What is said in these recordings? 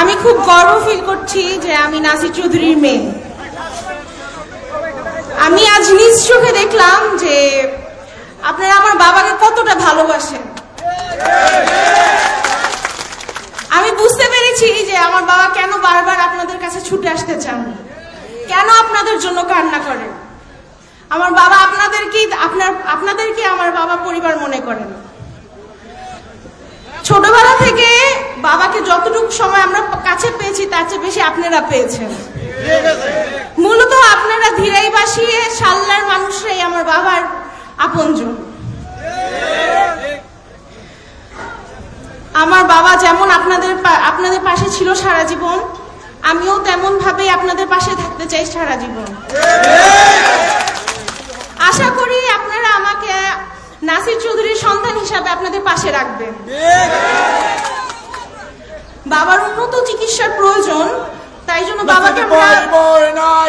আমি খুব গর্ব ফিল করছি যে আমি নাসির চৌধুরীর মেয়ে। আমি আজ নিজ চোখে দেখলাম যে আপনারা আমার বাবাকে কতটা ভালোবাসেন। আমি বুঝতে পেরেছি যে আমার বাবা কেন বারবার আপনাদের কাছে ছুটে আসতে চান কেন আপনাদের জন্য কান্না করেন? আমার বাবা আপনাদেরকেই আপনার আপনাদেরকে আমার বাবা পরিবার মনে করেন। ছোটবেলা থেকে বাবাকে যতটুকু সময় আমরা কাছে পেয়েছি তার চেয়ে বেশি আপনারা পেয়েছেন। মূলত আপনারা ধীরাই বাসিয়ে সাল্লার মানুষরাই আমার বাবার আপনজন। আমার বাবা যেমন আপনাদের আপনাদের পাশে ছিল সারা জীবন, আমিও তেমন ভাবে আপনাদের পাশে থাকতে চাই সারা জীবন। আশা করি আপনারা আমাকে নাসির চৌধুরীর সন্তান হিসাবে আপনাদের পাশে রাখবেন। বাবার উন্নত প্রয়োজন তাই জন্য বাবাকে আমরা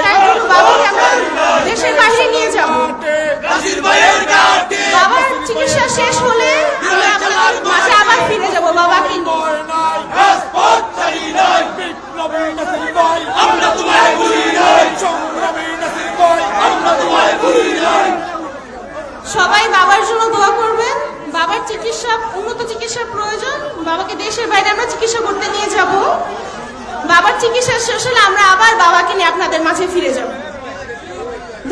তাই জন্য বাবাকে আমরা দেশের বাইরে নিয়ে যাব। বাবার চিকিৎসা শেষ হলে মাঝে আবার ফিরে যাব বাবাকে নিয়ে। আমরা তোমায় ভুলি নাই। সংগ্রামী নাসির ভাই আমরা তোমায় ভুলি নাই। সবাই বাবার জন্য দোয়া করবেন। বাবার চিকিৎসা উন্নত চিকিৎসার প্রয়োজন। বাবাকে দেশের বাইরে আমরা চিকিৎসা করতে নিয়ে যাব বাবার চিকিৎসা শেষ হলে আমরা আবার বাবাকে নিয়ে আপনাদের মাঝে ফিরে যাব।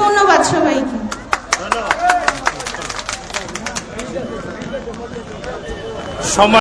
ধন্যবাদ সবাইকে। সময়